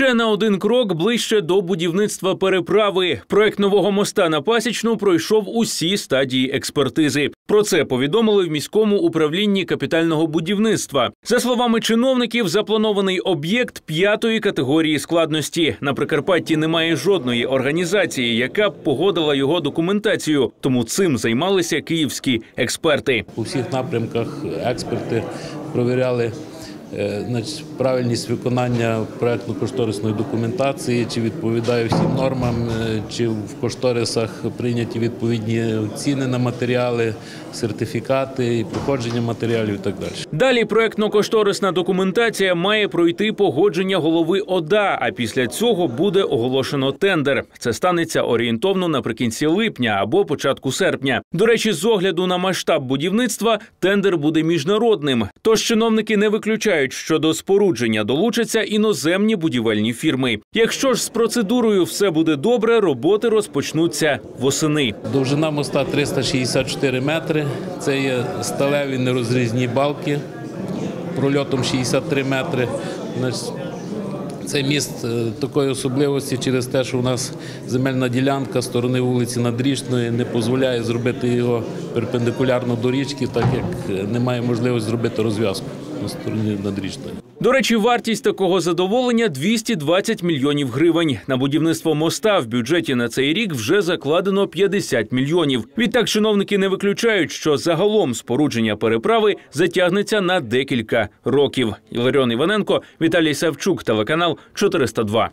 Ще на один крок ближче до будівництва переправи. Проект нового моста на Пасічну пройшов усі стадії експертизи. Про це повідомили в міському управлінні капітального будівництва. За словами чиновників, запланований об'єкт п'ятої категорії складності. На Прикарпатті немає жодної організації, яка б погодила його документацію. Тому цим займалися київські експерти. У всіх напрямках експерти провіряли правильність виконання проектно-кошторисної документації, чи відповідає всім нормам, е, чи в кошторисах прийняті відповідні ціни на матеріали, сертифікати, і походження матеріалів і так далі. Далі проектно-кошторисна документація має пройти погодження голови ОДА. А після цього буде оголошено тендер. Це станеться орієнтовно наприкінці липня або початку серпня. До речі, з огляду на масштаб будівництва тендер буде міжнародним. Тож чиновники не виключають, що до спорудження долучаться іноземні будівельні фірми. Якщо ж з процедурою все буде добре, роботи розпочнуться восени. Довжина моста 364 метри. Це є сталеві нерозрізні балки прольотом 63 метри. Цей міст е, такої особливості через те, що у нас земельна ділянка сторони вулиці Надрічної не дозволяє зробити його перпендикулярно до річки, так як е, немає можливості зробити розв'язку на стороні Надрічної. До речі, вартість такого задоволення 220 мільйонів гривень. На будівництво моста в бюджеті на цей рік вже закладено 50 мільйонів. Відтак чиновники не виключають, що загалом спорудження переправи затягнеться на декілька років. Іларіон Іваненко, Віталій Савчук, телеканал 402.